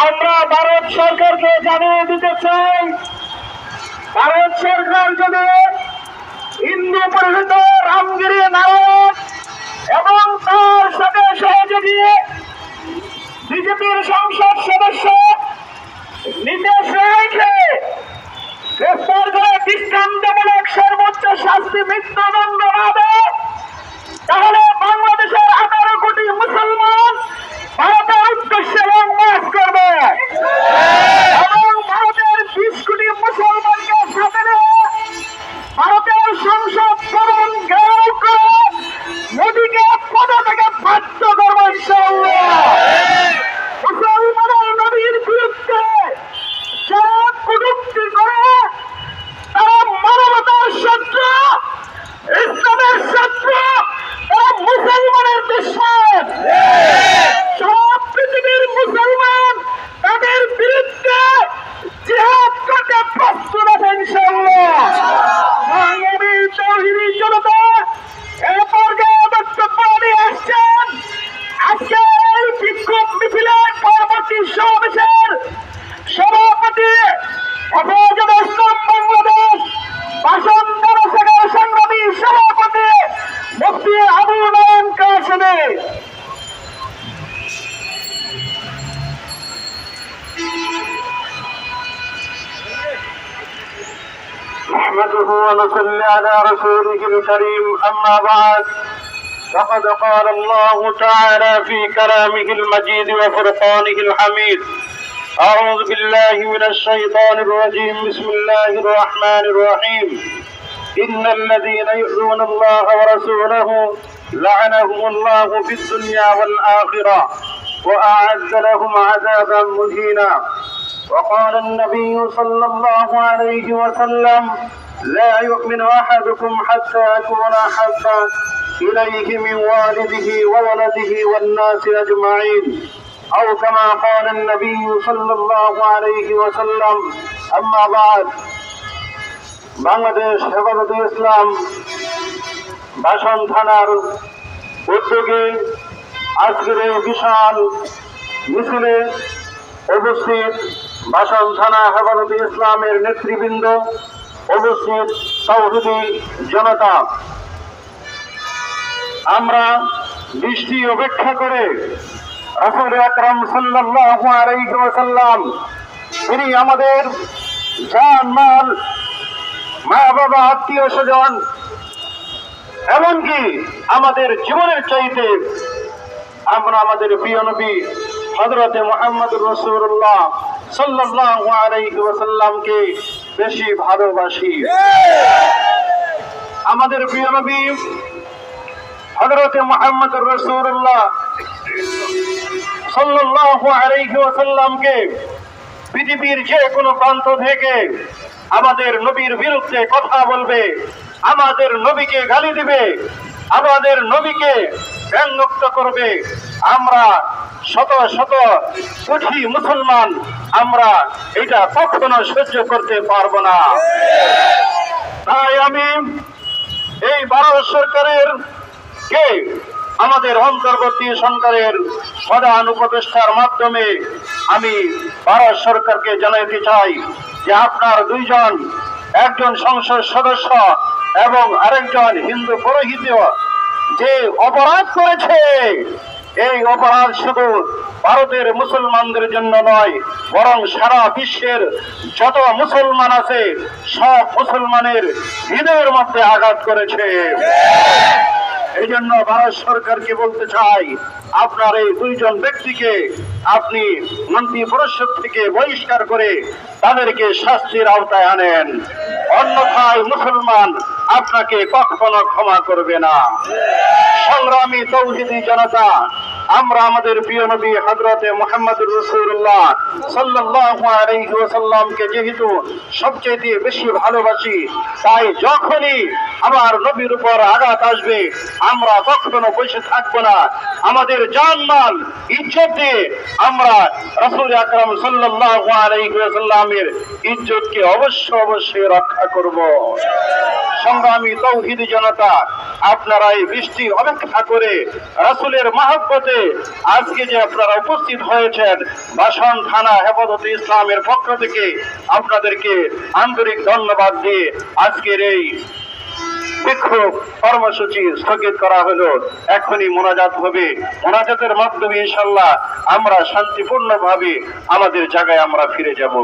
আমরা ভারত সরকারকে জানিয়ে দিতে চাই, ভারত সরকার যদি হিন্দু পরিহিত রামগিরি নায়ক এবং তার সাথে সহযোগী বিজেপির সংসদ সদস্য নিতেশ রায়কে গ্রেফতার করে দৃষ্টান্তমূলক সর্বোচ্চ শাস্তি মৃত্যুদণ্ড দেয় তাহলে বাংলাদেশের আঠারো কোটি মুসলমান ভারতের উদ্দেশ্যে نحمده ونصلي على رسوله الكريم أما بعد فقد قال الله تعالى في كلامه المجيد وفرقانه الحميد أعوذ بالله من الشيطان الرجيم بسم الله الرحمن الرحيم. إن الذين يؤذون الله ورسوله لعنهم الله في الدنيا والآخرة وأعد لهم عذابا مهينا. وقال النبي صلى الله عليه وسلم لا يؤمن أحدكم حتى أكون أحب إليه من والده وولده والناس أجمعين أو كما قال النبي صلى الله عليه وسلم أما بعد বাংলাদেশ হেফাজতে ইসলাম ভাষণ থানার উদ্যোগে আজকের এই বিশাল মিছিলে উপস্থিত ভাষণ থানা হেফাজতে ইসলামের নেতৃবৃন্দ উপস্থিত সৌহদি জনতা। আমরা দৃষ্টি অপেক্ষা করে রসুল আকরাম আলাইহি তিনি আমাদের জান, মাল মা বাবা আত্মীয় স্বজন এমনকি আমাদের জীবনের চাইতে আমরা আমাদের প্রিয় নবী হজরতে মোহাম্মদ রসুল্লাহ সাল্লাল্লাহু আলাইহি ওয়াসাল্লামকে বেশি ভালোবাসি। আমাদের প্রিয় নবী হজরতে মোহাম্মদ রসুল্লাহ সাল্লাল্লাহু আলাইহি ওয়াসাল্লামকে পৃথিবীর যে কোনো প্রান্ত থেকে আমাদের নবীর বিরুদ্ধে কথা বলবে, আমাদের নবীকে গালি দিবে, আমাদের নবীকে ব্যঙ্গক্ত করবে, আমরা শত শত কোটি মুসলমান আমরা এটা কখনো সহ্য করতে পারব না। তাই আমি এই ভারত সরকারের কে আমাদের অন্তর্বর্তী সরকারের প্রধান উপদেষ্টার মাধ্যমে আমি ভারত সরকারকে জানাইতে চাই যে আপনার দুইজন, একজন সংসদ সদস্য এবং আরেকজন হিন্দু পুরোহিত যে অপরাধ করেছে এই অপরাধ শুধু ভারতের মুসলমানদের জন্য নয়, বরং সারা বিশ্বের যত মুসলমান আছে, সব মুসলমানের হৃদয়ের মধ্যে আঘাত করেছে। এই জন্য ভারত সরকারকে বলতে চাই আপনার এই দুইজন ব্যক্তিকে আপনি মন্ত্রী পরিষদ থেকে বহিষ্কার করে তাদেরকে শাস্তির আওতায় আনেন। অন্যথায় মুসলমান আপনাকে কখনো ক্ষমা করবে না। সংগ্রামী তৌহিদি জনতা, আমরা আমাদের প্রিয় নবী হজরতে মোহাম্মদুর রসুল্লাহ সাল্লাল্লাহু আলাইহি ওয়াসাল্লামকে যেহেতু সবচেয়ে বেশি ভালোবাসি, তাই যখনই আমার নবীর উপর আঘাত আসবে, আমরা কখনো বসে থাকব না। আমাদের জানমাল, ইজ্জত দিয়ে আমরা রসুল আকরাম সাল্লাল্লাহু আলাইহি ওয়াসাল্লামের ইজ্জতকে অবশ্য অবশ্যই রক্ষা করব। সংগ্রামী তৌহিদি জনতা আপনারা এই বৃষ্টি অপেক্ষা করে রাসূলের মহব্বতে আজকে যে আপনারা উপস্থিত হয়েছেন, বাসন থানা হেফাজতে ইসলামের পক্ষ থেকে আপনাদেরকে আন্তরিক ধন্যবাদ দিয়ে আজকের এই বিক্ষোভ কর্মসূচি স্থগিত করা হলো। এখনই মোনাজাত হবে। মোনাজাতের মাধ্যমে ইনশাল্লাহ আমরা শান্তিপূর্ণভাবে আমাদের জায়গায় আমরা ফিরে যাব।